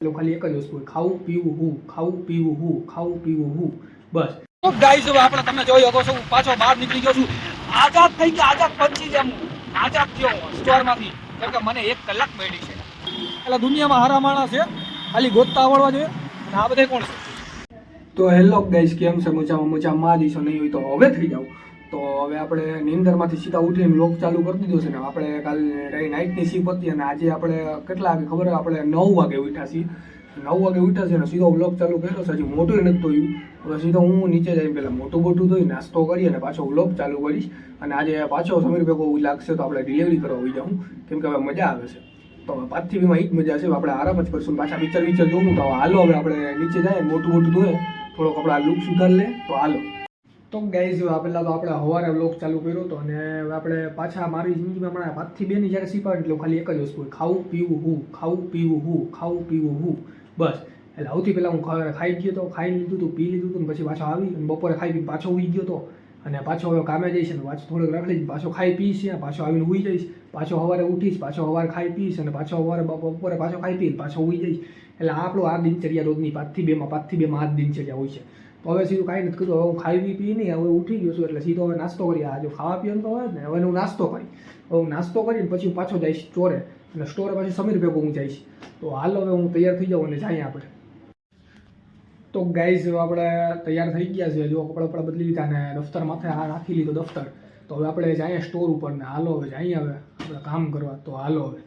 એટલે ખાલી એક જ વસ્તુ ખાવું પીવું હું ખાવું પીવું હું ખાવું પીવું હું બસ ગાઈસ આપણે તમે જોઈ શકો છો પાછો બહાર નીકળી ગયો છું આઝાદ થઈ ગયા આઝાદ પંછી જેમ આઝાદ થયો સ્ટોરમાંથી કેમ કે મને એક કલાક મળી છે એટલે દુનિયામાં હારા માણસ છે ખાલી ગોતતા આવડવા જોઈએ અને આ બધા કોણ છે તો હેલો ગાઈસ કેમ છે મજામાં મજામાં જ છો નહીં હોય તો હવે થઈ જાવ તો હવે આપણે નિંદરમાંથી સીધા ઉઠીને લોક ચાલુ કરી દીધો છે ને, આપણે કાલ નાઇટની સીપ હતી અને આજે આપણે કેટલા વાગે ખબર આપણે નવ વાગે ઉઠ્યા છીએ. નવ વાગે ઉઠ્યા છે ને સીધો વ્લોગ ચાલુ કર્યો છે, હજી મોટું નથી થયું હવે સીધો હું નીચે જઈને પહેલાં મોટું મોટું ધોઈ, નાસ્તો કરી અને પાછો વ્લોગ ચાલુ કરીશ. અને આજે પાછો સમીર ભેગો લાગશે તો આપણે ડિલિવરી કરવા હોઈ જાઉં. કેમ કે હવે મજા આવે છે. તો હવે પાંચથી બીમાં એ મજા છે. આપણે આરામ જ કરશું પાછા પિક્ચર વિચાર જોઉં તો હાલો હવે આપણે નીચે જાય મોટું મોટું ધોયે થોડોક આપણા લુક સુધાર લે તો હાલો. તો ગાઈઝ પહેલાં તો આપણે સવારે વ્લોગ ચાલુ કર્યો હતો અને આપણે પાછા મારી જિંદગીમાં હમણાં પાંચથી બેની જ્યારે શીખવાડ એટલે ખાલી એક જ વસ્તુ ખાવું, પીવું, હું, ખાવું, પીવું, હું, ખાવું, પીવું, હું, બસ. એટલે સૌથી પહેલાં હું ખાવા ખાઈ ગયો તો, ખાઈ લીધું હતું પી લીધું હતું પછી પાછો આવી અને બપોરે ખાઈ પી પાછો ઉઈ ગયો હતો અને પાછો હવે કામે જઈશ અને પાછો થોડોક રાખી પાછો ખાઈ પીશ પાછો આવીને ઉઈ જઈશ. પાછો સવારે ઉઠીશ, પાછો સવારે ખાઈ પીશ અને પાછો સવારે બપોરે પાછો ખાઈ પીશ પાછો ઉઈ જઈશ. એટલે આપણું આ દિનચર્યા રોજની પાંચથી બેમાં પાંચથી બેમાં આ દિનચર્યા હોય છે. તો હવે સીધું કાંઈ નથી કીધું. હવે હું ખાઈ પી નહીં, હવે ઉઠી ગયો છું એટલે સીધો હવે નાસ્તો કરી આ જો ખાવા પીવાનું તો હોય ને, હવે હું નાસ્તો કરી. હવે હું નાસ્તો કરીને પછી હું પાછો જઈશ સ્ટોરે. અને સ્ટોરે પછી સમીર ભેગો હું જઈશ. તો હાલ હવે હું તૈયાર થઈ જાઉં અને જઈએ આપણે. તો ગાઈઝ આપણે તૈયાર થઈ ગયા છે જો કપડાં કપડાં બદલી લીધા ને દફતર માથે આ રાખી લીધો દફતર. તો હવે આપણે જઈએ સ્ટોર ઉપર ને હાલો હવે જઈએ હવે આપણે કામ કરવા. તો હાલો હવે.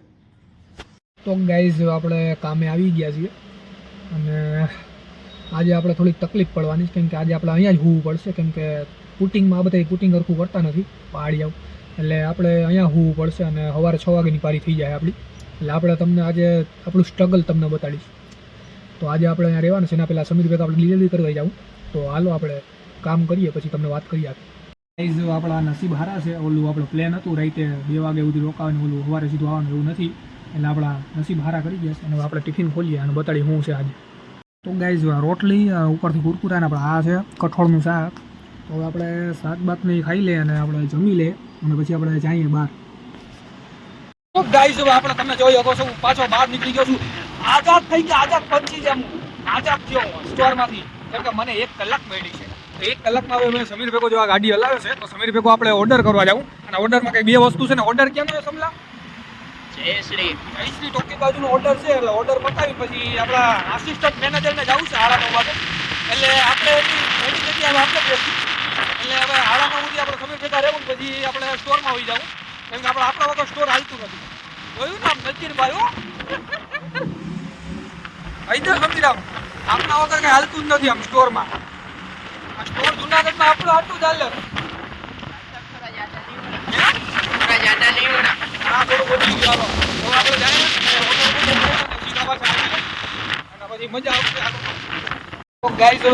તો ગાઈઝ આપણે કામે આવી ગયા છીએ. અને આજે આપણે થોડીક તકલીફ પડવાની છે, કેમ આજે આપણે અહીંયા જ હોવું પડશે, કેમ કે પુટિંગમાં આ બધા પુટિંગ હરખું કરતા નથી પહાડી આવું. એટલે આપણે અહીંયા હોવું પડશે અને સવારે છ વાગ્યાની પારી થઈ જાય આપણી. એટલે આપણે તમને આજે આપણું સ્ટ્રગલ તમને બતાડીશ. તો આજે આપણે અહીંયા રહેવાનું છે, એના પહેલાં સમીરભાઈ આપણે ડિલિવરી કરવા જાઉં. તો હાલો આપણે કામ કરીએ, પછી તમને વાત કરીએ આપી આપણા નસીબ હારા છે, ઓલું આપણું પ્લેન હતું, રાઈતે બે વાગે સુધી રોકાવાનું, ઓલું સવારે સીધું આવવાનું એવું નથી. એટલે આપણા નસીબ હારા કરી ગયા છે, અને આપણે ટિફિન ખોલીએ અને બતાડી હું છે આજે. તો ગાઈઝ રોટલી ઉપરથી કુરકુરા ને આપણે આ છે, કઠોળનું શાક. તો હવે આપણે શાક બાકને ખાઈ લઈએ અને આપણે જમી લઈએ અને પછી આપણે જઈએ બહાર. તો ગાઈસ હવે આપણે તમે જોઈ શકો છો, હું પાછો બહાર નીકળી ગયો છું. આઝાદ થઈ ગયા, આઝાદ પંચી જેમ આઝાદ થયો સ્ટોરમાંથી કેમ કે મને એક કલાક મળી છે. એક કલાકમાં હવે મેં સમીર ભેગો જો આ ગાડી હલાવે છે, તો સમીર ભેગો આપણે ઓર્ડર કરવા જાઉં. અને ઓર્ડરમાં કંઈ બે વસ્તુ છે ને ઓર્ડર ક્યાં છે સમલા? જયશ્રી. જયશ્રી ટોકી બાજુનો ઓર્ડર છે એટલે ઓર્ડર પતાવી પછી આપણા આસિસ્ટન્ટ મેનેજરને જવું છે હાડા નવ વાગે એટલે આપણે એની આપણે બેસી એટલે હવે હાડા નવ સુધી આપણે સમીર ભેગા રહેવું પછી આપણે સ્ટોરમાં આવી જવું. કેમ કે આપણે આપણા વગર સ્ટોર હાલતું નથી. જોયું ને આમ નજીરભાઈ હો? આઈદર સમજીરામ આપણા વગર કઈ હાલતું જ નથી આમ સ્ટોરમાં આ સ્ટોર જુનાગઢમાં આપણું આટલું જ હાલે. ગયું હાલો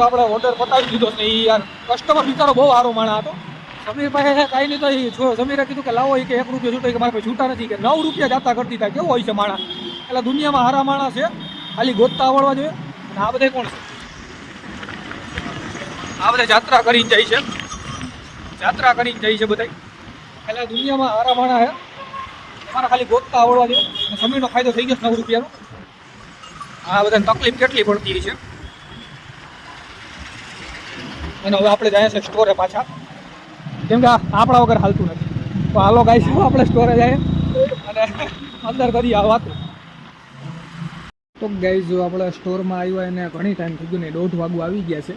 આપણે ને ઓર્ડર પતાવી દીધો ઈ યાર કસ્ટમર બિચારો બહુ સારો માણા હતો. સમીર પાસે કાંઈ નહીં તો સમીરે કીધું કે લાવો કે એક રૂપિયા છૂટો કે મારા પાસે છૂટા નથી, કે નવ રૂપિયા જાતા કરતી કેવું હોય છે માણસ? એટલે દુનિયામાં હારા માણા છે, ખાલી ગોતતા આવડવા જોઈએ. અને આ બધા કોણ છે? આ બધા જાત્રા કરીને જાય છે. જાત્રા કરીને જાય છે બધા એટલે દુનિયામાં હારા માણા છે. તમારે ખાલી ગોતતા આવડવા દે. સમીરનો ફાયદો થઈ ગયો નવ રૂપિયાનો. આ બધાને તકલીફ કેટલી પડતી છે. અને હવે આપણે જાય છે સ્ટોરે પાછા. કેમ કે આપણા વગર હાલતું નથી. તો હાલો ગાઈસ આપણે સ્ટોરે જાય? અને અંદર કરી આ વાત. તો ગાઈ જો આપણે સ્ટોરમાં આવ્યા એને ઘણી ટાઈમ થઈ ગયો ને દોઢ વાગું આવી ગયા છે.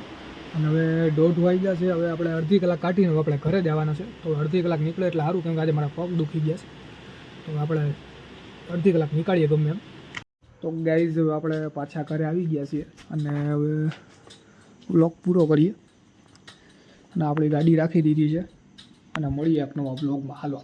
અને હવે દોઢ વાગ્યા છે. હવે આપણે અડધી કલાક કાઢીને આપણે ઘરે જવાના છે. તો અડધી કલાક નીકળે એટલે સારું, કેમ કે આજે મારા પગ દુખી ગયા છે. તો આપણે અડધી કલાક નીકાળીએ ગમે એમ. તો ગાઈઝ હવે આપણે પાછા ઘરે આવી ગયા છીએ અને હવે બ્લોગ પૂરો કરીએ. અને આપણી ગાડી રાખી દીધી છે. અને મળીએ એક નવા બ્લોગમાં હાલો.